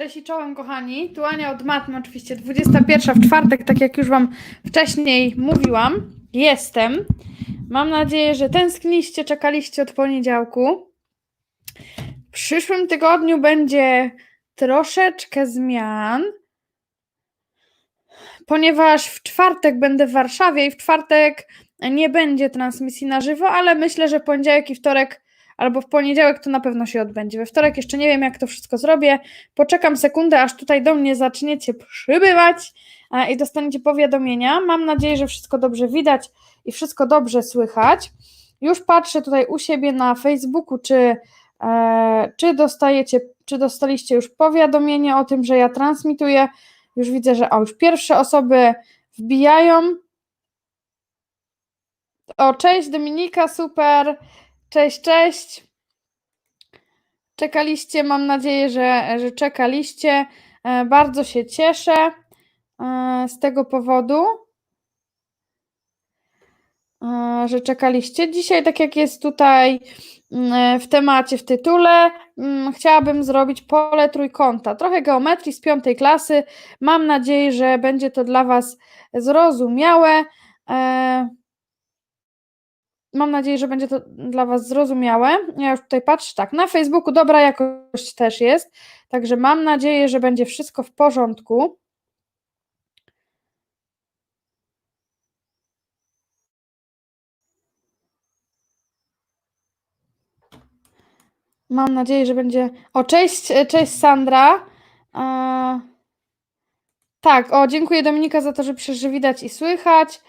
Cześć i czołem, kochani. Tu Ania od Matmy, oczywiście 21 w czwartek, tak jak już Wam wcześniej mówiłam. Jestem. Mam nadzieję, że tęskniście, czekaliście od poniedziałku. W przyszłym tygodniu będzie troszeczkę zmian, ponieważ w czwartek będę w Warszawie i w czwartek nie będzie transmisji na żywo, ale myślę, że poniedziałek i wtorek albo w poniedziałek to na pewno się odbędzie. We wtorek jeszcze nie wiem, jak to wszystko zrobię. Poczekam sekundę, aż tutaj do mnie zaczniecie przybywać e, i dostaniecie powiadomienia. Mam nadzieję, że wszystko dobrze widać i wszystko dobrze słychać. Już patrzę tutaj u siebie na Facebooku, czy, e, czy dostajecie, czy dostaliście już powiadomienie o tym, że ja transmituję. Już widzę, że o, już pierwsze osoby wbijają. O, cześć Dominika, super. Cześć, cześć. Czekaliście, mam nadzieję, że, że czekaliście. E, Bardzo się cieszę e, z tego powodu, e, że czekaliście. Dzisiaj, tak jak jest tutaj mm, w temacie, w tytule, mm, chciałabym zrobić pole trójkąta. Trochę geometrii z piątej klasy. Mam nadzieję, że będzie to dla Was zrozumiałe. Mam nadzieję, że będzie to dla Was zrozumiałe. Ja już tutaj patrzę, tak, na Facebooku dobra jakość też jest, także mam nadzieję, że będzie wszystko w porządku. Mam nadzieję, że będzie. O, cześć, cześć Sandra. Tak, o, dziękuję Dominika za to, że że widać i słychać.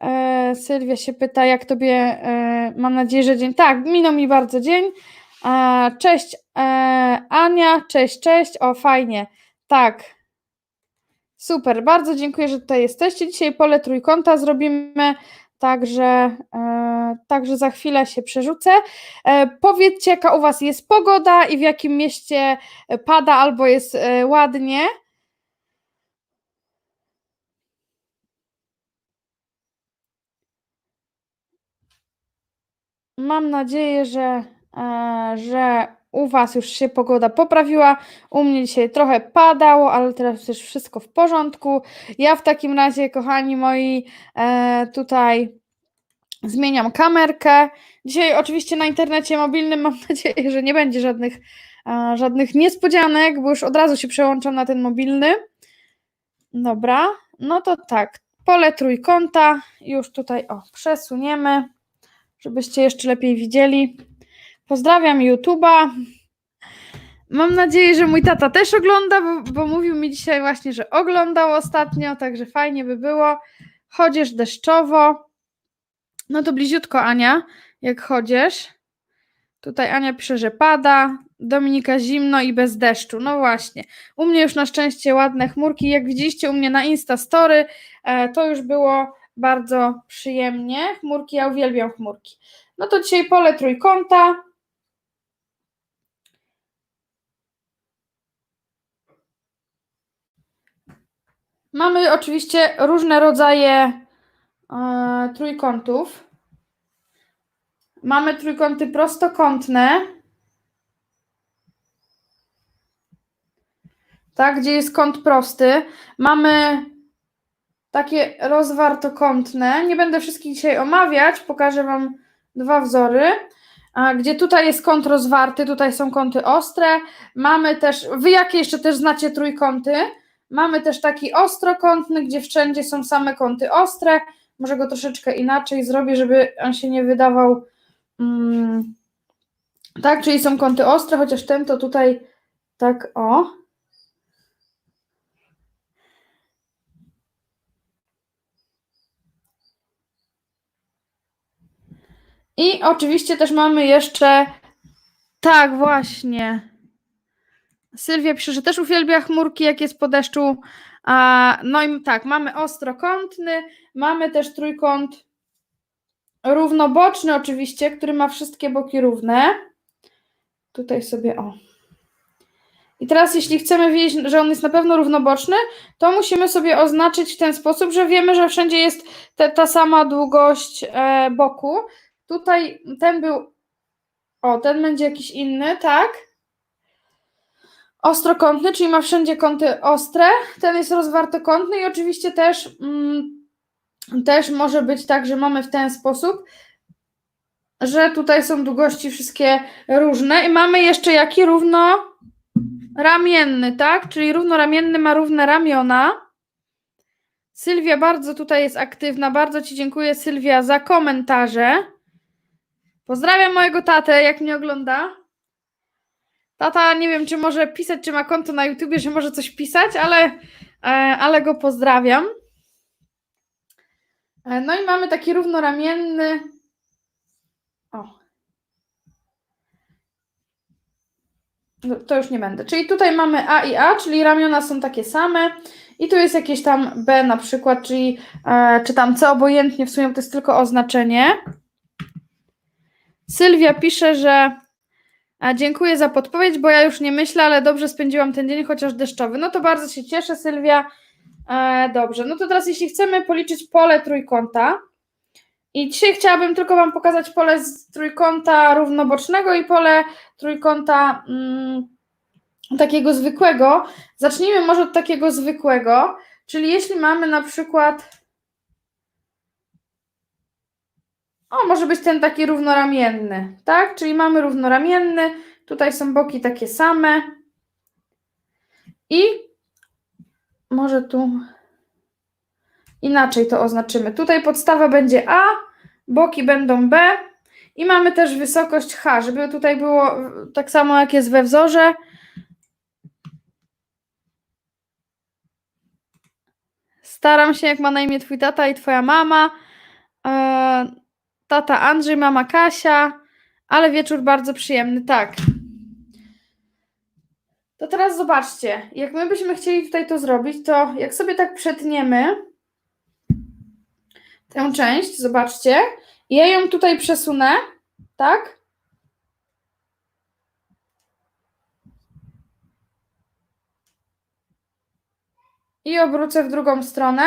E, Sylwia się pyta, jak tobie, e, mam nadzieję, że dzień. Tak, minął mi bardzo dzień. E, cześć e, Ania, cześć, cześć. O, fajnie. Tak. Super, bardzo dziękuję, że tutaj jesteście. Dzisiaj pole trójkąta zrobimy, także, e, także za chwilę się przerzucę. E, powiedzcie, jaka u Was jest pogoda i w jakim mieście pada albo jest e, ładnie. Mam nadzieję, że, e, że u Was już się pogoda poprawiła. U mnie dzisiaj trochę padało, ale teraz już wszystko w porządku. Ja w takim razie, kochani moi, e, tutaj zmieniam kamerkę. Dzisiaj oczywiście na internecie mobilnym mam nadzieję, że nie będzie żadnych, e, żadnych niespodzianek, bo już od razu się przełączam na ten mobilny. Dobra, no to tak, pole trójkąta już tutaj o, przesuniemy żebyście jeszcze lepiej widzieli. Pozdrawiam YouTube'a. Mam nadzieję, że mój tata też ogląda, bo, bo, mówił mi dzisiaj właśnie, że oglądał ostatnio, także fajnie by było. Chodzisz deszczowo. No to bliziutko, Ania, jak chodzisz. Tutaj Ania pisze, że pada. Dominika zimno i bez deszczu. No właśnie. U mnie już na szczęście ładne chmurki. Jak widzieliście u mnie na Insta Story, e, to już było bardzo przyjemnie. Chmurki, ja uwielbiam chmurki. No to dzisiaj pole trójkąta. Mamy oczywiście różne rodzaje e, trójkątów. Mamy trójkąty prostokątne. Tak, gdzie jest kąt prosty. Mamy takie rozwartokątne. Nie będę wszystkich dzisiaj omawiać, pokażę Wam dwa wzory. Gdzie tutaj jest kąt rozwarty, tutaj są kąty ostre. Mamy też, Wy jakie jeszcze też znacie trójkąty? Mamy też taki ostrokątny, gdzie wszędzie są same kąty ostre. Może go troszeczkę inaczej zrobię, żeby on się nie wydawał. Mm, tak, czyli są kąty ostre, chociaż ten to tutaj tak o. I oczywiście też mamy jeszcze. Tak, właśnie. Sylwia pisze, że też uwielbia chmurki, jak jest po deszczu. A, no i tak, mamy ostrokątny, mamy też trójkąt równoboczny, oczywiście, który ma wszystkie boki równe. Tutaj sobie o. I teraz, jeśli chcemy wiedzieć, że on jest na pewno równoboczny, to musimy sobie oznaczyć w ten sposób, że wiemy, że wszędzie jest te, ta sama długość e, boku. Tutaj ten był. O, ten będzie jakiś inny, tak? ostrokątny, czyli ma wszędzie kąty ostre. Ten jest rozwartokątny i oczywiście też, mm, też może być tak, że mamy w ten sposób, że tutaj są długości wszystkie różne i mamy jeszcze jaki równoramienny, tak? Czyli równoramienny ma równe ramiona. Sylwia bardzo tutaj jest aktywna. Bardzo Ci dziękuję, Sylwia, za komentarze. Pozdrawiam mojego tatę, jak mnie ogląda. Tata, nie wiem, czy może pisać, czy ma konto na YouTubie, że może coś pisać, ale, e, ale go pozdrawiam. E, No i mamy taki równoramienny. O. No, To już nie będę. Czyli tutaj mamy A i A, czyli ramiona są takie same. I tu jest jakieś tam B na przykład, czyli e, czy tam C obojętnie, w sumie to jest tylko oznaczenie. Sylwia pisze, że a dziękuję za podpowiedź, bo ja już nie myślę, ale dobrze spędziłam ten dzień, chociaż deszczowy. No to bardzo się cieszę, Sylwia. E, dobrze, no to teraz jeśli chcemy policzyć pole trójkąta, i dzisiaj chciałabym tylko Wam pokazać pole z trójkąta równobocznego i pole trójkąta mm, takiego zwykłego. Zacznijmy może od takiego zwykłego, czyli jeśli mamy na przykład. O, może być ten taki równoramienny, tak? Czyli mamy równoramienny, tutaj są boki takie same. I może tu inaczej to oznaczymy. Tutaj podstawa będzie A, boki będą B i mamy też wysokość H, żeby tutaj było tak samo jak jest we wzorze. Staram się, jak ma na imię twój tata i twoja mama. E, tata Andrzej, mama Kasia, ale wieczór bardzo przyjemny, tak. To teraz zobaczcie, jak my byśmy chcieli tutaj to zrobić, to jak sobie tak przetniemy tę część, zobaczcie, ja ją tutaj przesunę, tak? I obrócę w drugą stronę,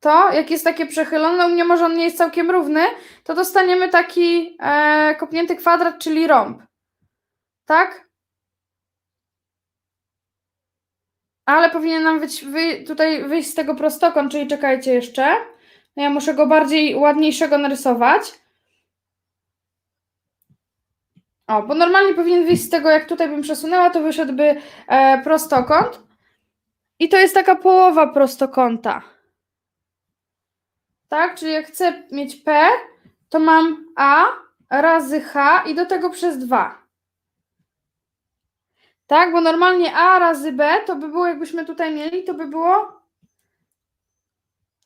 to jak jest takie przechylone, u mnie może on nie jest całkiem równy, to dostaniemy taki e, kopnięty kwadrat, czyli rąb. Tak? Ale powinien nam wyjść, wy, tutaj wyjść z tego prostokąt, czyli czekajcie jeszcze. No Ja muszę go bardziej ładniejszego narysować. O, bo normalnie powinien wyjść z tego, jak tutaj bym przesunęła, to wyszedłby e, prostokąt. I to jest taka połowa prostokąta. Tak? Czyli jak chcę mieć P, to mam A razy H i do tego przez 2. Tak? Bo normalnie A razy B to by było, jakbyśmy tutaj mieli, to by było.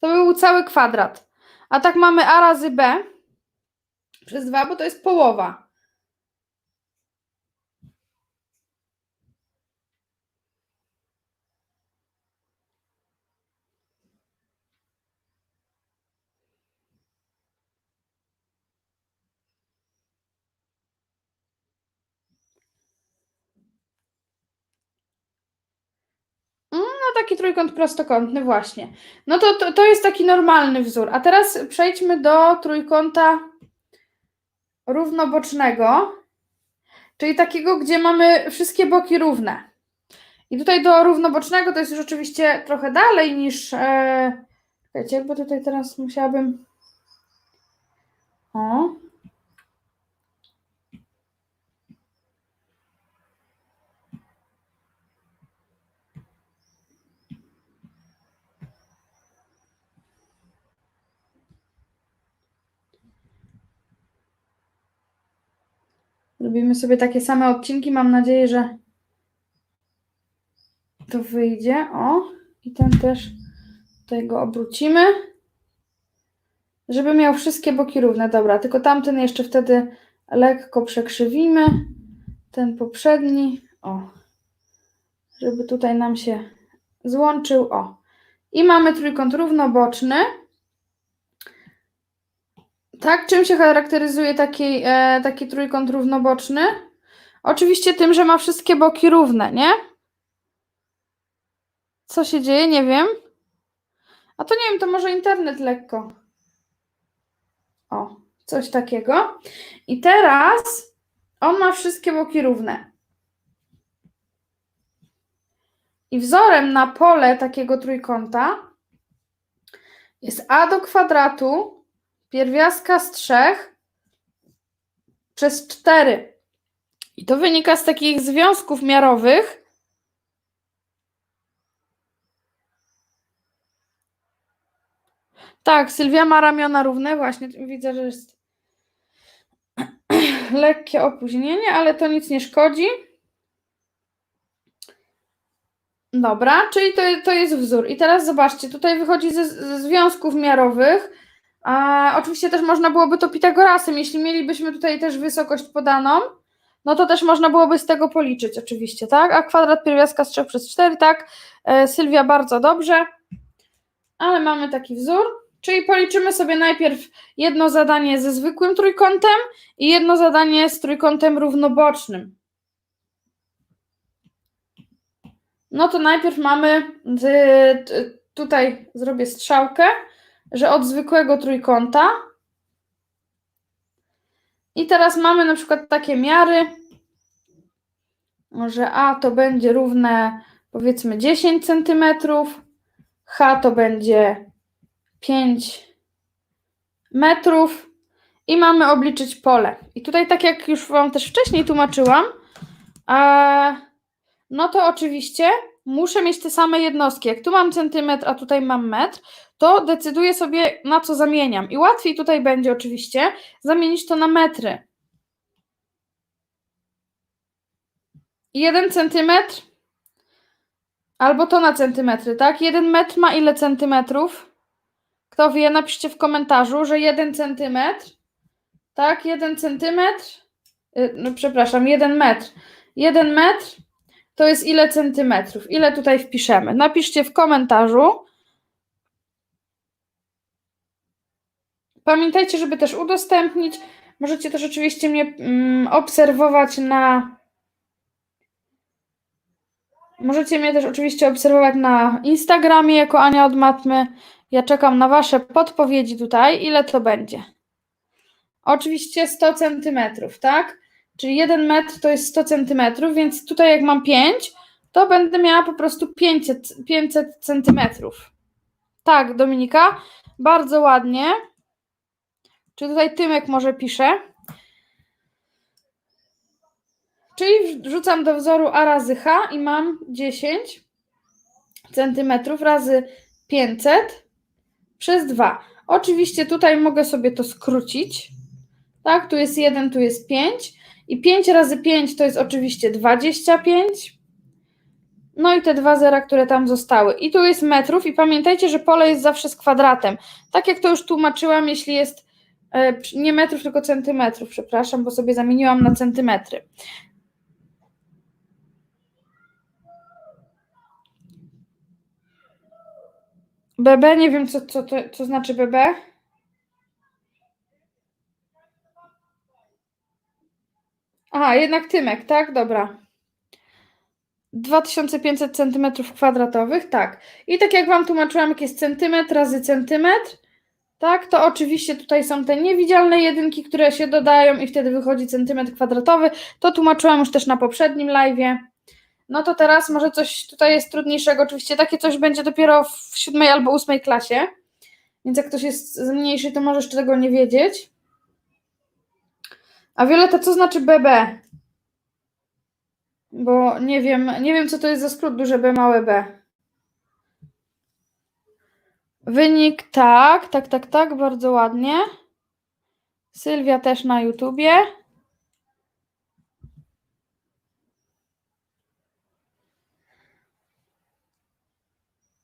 To by był cały kwadrat. A tak mamy A razy B przez 2, bo to jest połowa. No taki trójkąt prostokątny właśnie. No to, to, to jest taki normalny wzór. A teraz przejdźmy do trójkąta równobocznego, czyli takiego, gdzie mamy wszystkie boki równe. I tutaj do równobocznego to jest już oczywiście trochę dalej niż. E, jakby tutaj teraz musiałabym. O. Robimy sobie takie same odcinki. Mam nadzieję, że to wyjdzie. O, i ten też tutaj go obrócimy, żeby miał wszystkie boki równe. Dobra, tylko tamten jeszcze wtedy lekko przekrzywimy. Ten poprzedni. O, żeby tutaj nam się złączył. O, i mamy trójkąt równoboczny. Tak, czym się charakteryzuje taki, e, taki trójkąt równoboczny? Oczywiście tym, że ma wszystkie boki równe, nie? Co się dzieje? Nie wiem. A to nie wiem, to może internet lekko. O, coś takiego. I teraz on ma wszystkie boki równe. I wzorem na pole takiego trójkąta jest a do kwadratu pierwiastka z 3 przez 4. I to wynika z takich związków miarowych. Tak, Sylwia ma ramiona równe, właśnie widzę, że jest lekkie opóźnienie, ale to nic nie szkodzi. Dobra, czyli to, to jest wzór. I teraz zobaczcie, tutaj wychodzi ze, ze związków miarowych. A, oczywiście też można byłoby to Pitagorasem, jeśli mielibyśmy tutaj też wysokość podaną, no to też można byłoby z tego policzyć oczywiście, tak? A kwadrat pierwiastka z 3 przez 4, tak? E, Sylwia bardzo dobrze, ale mamy taki wzór, czyli policzymy sobie najpierw jedno zadanie ze zwykłym trójkątem i jedno zadanie z trójkątem równobocznym. No to najpierw mamy, tutaj zrobię strzałkę, że od zwykłego trójkąta. I teraz mamy na przykład takie miary, że A to będzie równe powiedzmy 10 cm, H to będzie 5 metrów i mamy obliczyć pole. I tutaj tak jak już Wam też wcześniej tłumaczyłam, a no to oczywiście muszę mieć te same jednostki. Jak tu mam centymetr, a tutaj mam metr, to decyduję sobie na co zamieniam. I łatwiej tutaj będzie oczywiście zamienić to na metry. Jeden centymetr albo to na centymetry, tak? Jeden metr ma ile centymetrów? Kto wie, napiszcie w komentarzu, że jeden centymetr, tak? Jeden centymetr, y, no przepraszam, jeden metr. Jeden metr to jest ile centymetrów? Ile tutaj wpiszemy? Napiszcie w komentarzu. Pamiętajcie, żeby też udostępnić. Możecie też oczywiście mnie mm, obserwować na. Możecie mnie też oczywiście obserwować na Instagramie jako Ania od Matmy. Ja czekam na Wasze podpowiedzi tutaj. Ile to będzie? Oczywiście 100 centymetrów, tak? Czyli 1 metr to jest 100 centymetrów, więc tutaj jak mam 5, to będę miała po prostu 500, 500 centymetrów. Tak, Dominika, bardzo ładnie. Czy tutaj Tymek może pisze? Czyli wrzucam do wzoru A razy H i mam 10 centymetrów razy 500 przez 2. Oczywiście tutaj mogę sobie to skrócić. Tak, tu jest 1, tu jest 5. I 5 razy 5 to jest oczywiście 25. No i te dwa zera, które tam zostały. I tu jest metrów i pamiętajcie, że pole jest zawsze z kwadratem. Tak jak to już tłumaczyłam, jeśli jest nie metrów, tylko centymetrów, przepraszam, bo sobie zamieniłam na centymetry. BB, nie wiem co, co, to, co znaczy BB. Aha, jednak Tymek, tak? Dobra. 2500 centymetrów kwadratowych, tak. I tak jak Wam tłumaczyłam, jak jest centymetr razy centymetr, tak, to oczywiście tutaj są te niewidzialne jedynki, które się dodają i wtedy wychodzi centymetr kwadratowy. To tłumaczyłam już też na poprzednim live'ie. No to teraz może coś tutaj jest trudniejszego. Oczywiście takie coś będzie dopiero w siódmej albo ósmej klasie. Więc jak ktoś jest mniejszy, to może jeszcze tego nie wiedzieć. A Wioleta, co znaczy BB? Bo nie wiem, nie wiem, co to jest za skrót duże B, małe b. Wynik tak, tak, tak, tak, bardzo ładnie. Sylwia też na YouTubie.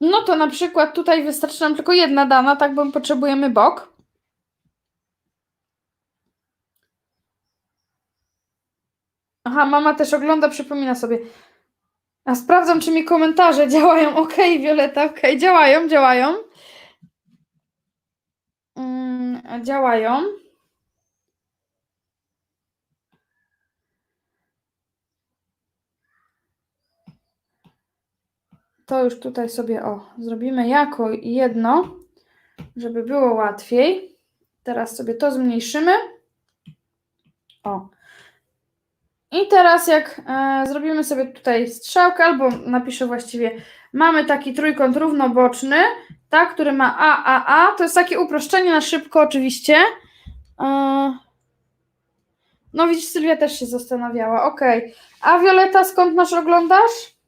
No to na przykład tutaj wystarczy nam tylko jedna dana, tak, bo potrzebujemy bok. Aha, mama też ogląda, przypomina sobie. A sprawdzam, czy mi komentarze działają. Okej, okay, Wioleta, okej, okay. działają, działają. Działają. To już tutaj sobie o, zrobimy jako jedno, żeby było łatwiej. Teraz sobie to zmniejszymy. O, I teraz jak e, zrobimy sobie tutaj strzałkę, albo napiszę właściwie, mamy taki trójkąt równoboczny, tak, który ma A, A, A. To jest takie uproszczenie na szybko oczywiście. E, no widzisz, Sylwia też się zastanawiała. Okej. A Wioleta, skąd nasz oglądasz?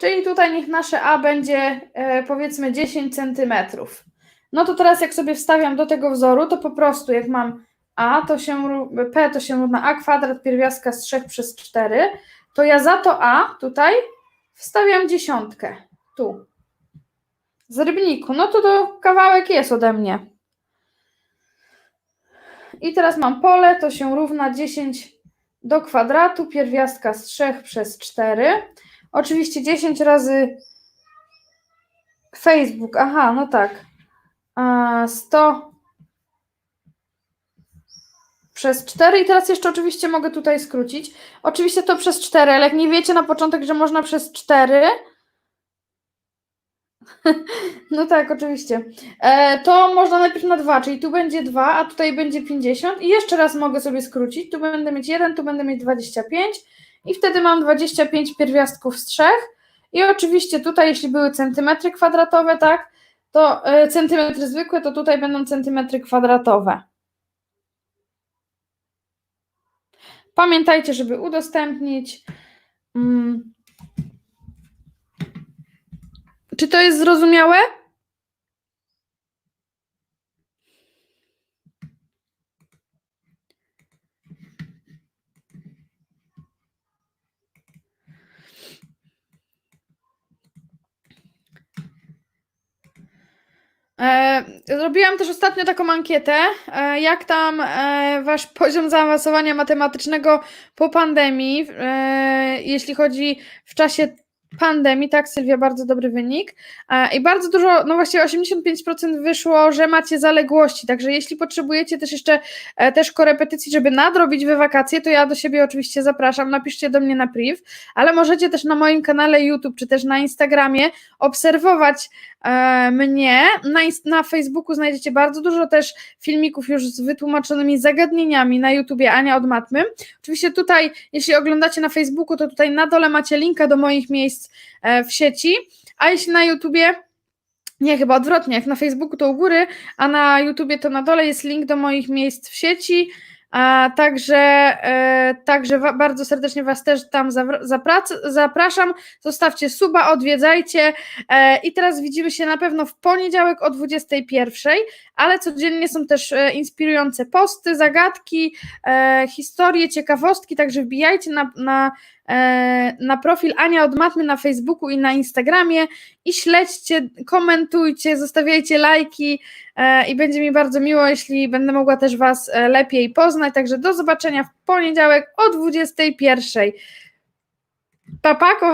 Czyli tutaj niech nasze A będzie e, powiedzmy 10 centymetrów. No to teraz jak sobie wstawiam do tego wzoru, to po prostu jak mam A, to się P to się równa A kwadrat pierwiastka z 3 przez 4, to ja za to A tutaj wstawiam dziesiątkę. Tu. Z rybniku. No to to kawałek jest ode mnie. I teraz mam pole, to się równa 10 do kwadratu pierwiastka z 3 przez 4. Oczywiście 10 razy Facebook. Aha, no tak. A, 100 przez 4 i teraz jeszcze oczywiście mogę tutaj skrócić. Oczywiście to przez 4, ale jak nie wiecie na początek, że można przez 4, no tak, oczywiście. E, to można najpierw na 2, czyli tu będzie 2, a tutaj będzie 50 i jeszcze raz mogę sobie skrócić. Tu będę mieć 1, tu będę mieć 25 i wtedy mam 25 pierwiastków z 3 i oczywiście tutaj, jeśli były centymetry kwadratowe, tak, to e, centymetry zwykłe, to tutaj będą centymetry kwadratowe. Pamiętajcie, żeby udostępnić. Mm. Czy to jest zrozumiałe? Zrobiłam też ostatnio taką ankietę, e, jak tam e, wasz poziom zaawansowania matematycznego po pandemii, e, jeśli chodzi w czasie pandemii, tak Sylwia, bardzo dobry wynik e, i bardzo dużo, no właściwie 85% wyszło, że macie zaległości, także jeśli potrzebujecie też jeszcze e, też korepetycji, żeby nadrobić we wakacje, to ja do siebie oczywiście zapraszam, napiszcie do mnie na priv, ale możecie też na moim kanale YouTube, czy też na Instagramie obserwować e, mnie. Na, na Facebooku znajdziecie bardzo dużo też filmików już z wytłumaczonymi zagadnieniami na YouTubie Ania od Matmy. Oczywiście tutaj, jeśli oglądacie na Facebooku, to tutaj na dole macie linka do moich miejsc e, w sieci, a jeśli na YouTubie nie, chyba odwrotnie. Jak na Facebooku to u góry, a na YouTubie to na dole jest link do moich miejsc w sieci. A, także e, także bardzo serdecznie Was też tam zapraszam. Zostawcie suba, odwiedzajcie. E, I teraz widzimy się na pewno w poniedziałek o 21, ale codziennie są też e, inspirujące posty, zagadki, historie, ciekawostki, także wbijajcie na, na, na profil Ania od Matmy na Facebooku i na Instagramie i śledźcie, komentujcie, zostawiajcie lajki e, i będzie mi bardzo miło, jeśli będę mogła też Was e, lepiej poznać. Także do zobaczenia w poniedziałek o 21. Pa, pa.